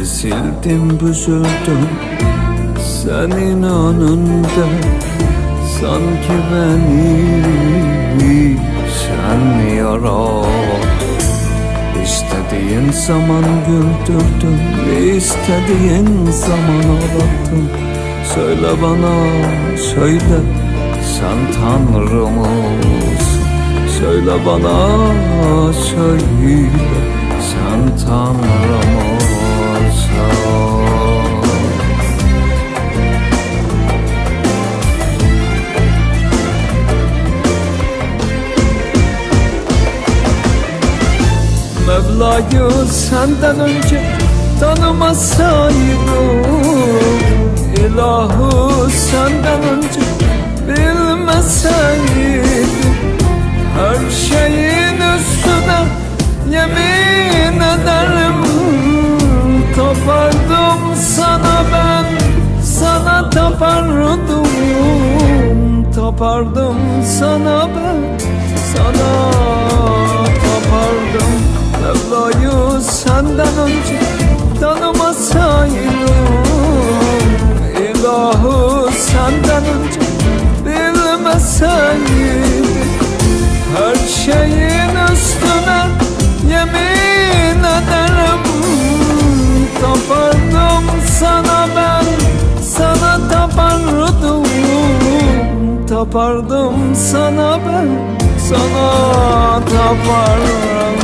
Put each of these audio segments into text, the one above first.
Ezildim büzüldüm senin önünde Sanki beni sen yarat İstediğin zaman güldürdün istediğin zaman ağlattın. Söyle bana söyle sen tanrımız Söyle bana söyle. Sen tanrı mısın Mevla'yı senden önce tanımasaydım İlahı senden önce bilmeseydim Her şeyin üstüne yemin ederim. Tapardım sana ben, sana tapardım Tapardım sana ben, sana tapardım Mevla'yı senden önce Tapardım sana ben, sana tapardım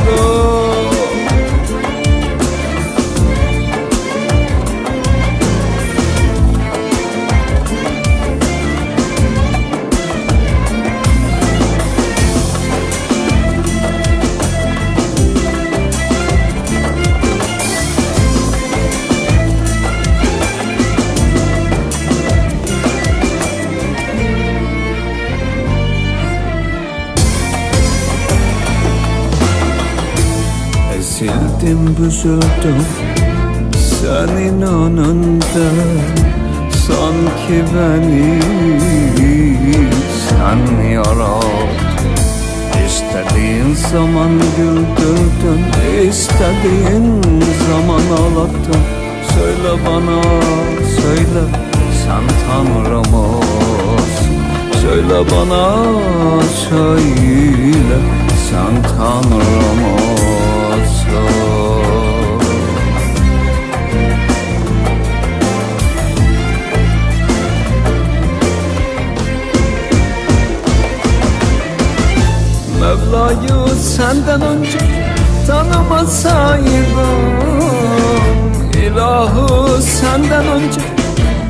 Ezildim büzüldüm senin önünde Sanki beni sen yarat. İstediğin zaman güldürdün istediğin zaman ağlattın. Söyle bana söyle sen tanrı mısın Söyle bana söyle sen tanrı mısın Mevla'yı senden önce tanımasaydım. İlahı senden önce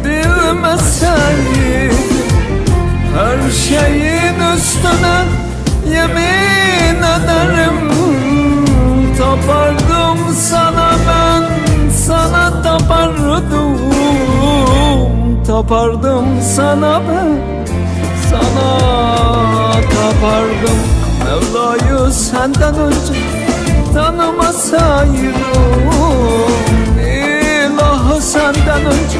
bilmeseydim. Her şeyin üstüne yemin ederim. Tapardım sana ben, sana tapardım. Tapardım sana ben, sana tapardım Mevla'yı senden önce tanımasaydım İlahı senden önce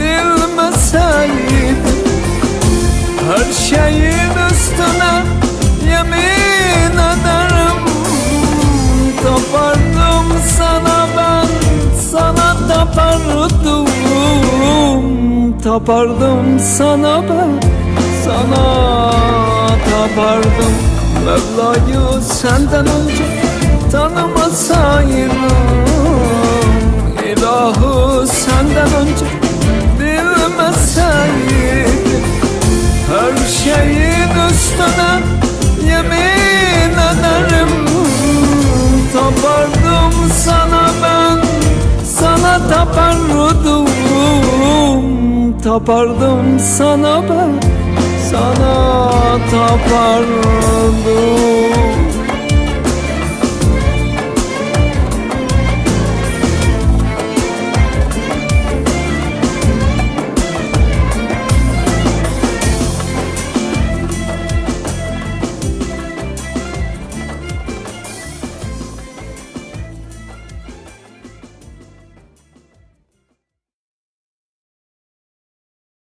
bilmeseydim Her şeyin üstüne yemin ederim. Tapardım sana ben, sana tapardım. Tapardım sana ben, sana tapardım Mevla'yı senden önce tanımasaydım. İlahı senden önce bilmeseydim. Her şeyin üstüne yemin ederim. Tapardım sana ben, sana tapardım. Tapardım sana ben, tapardım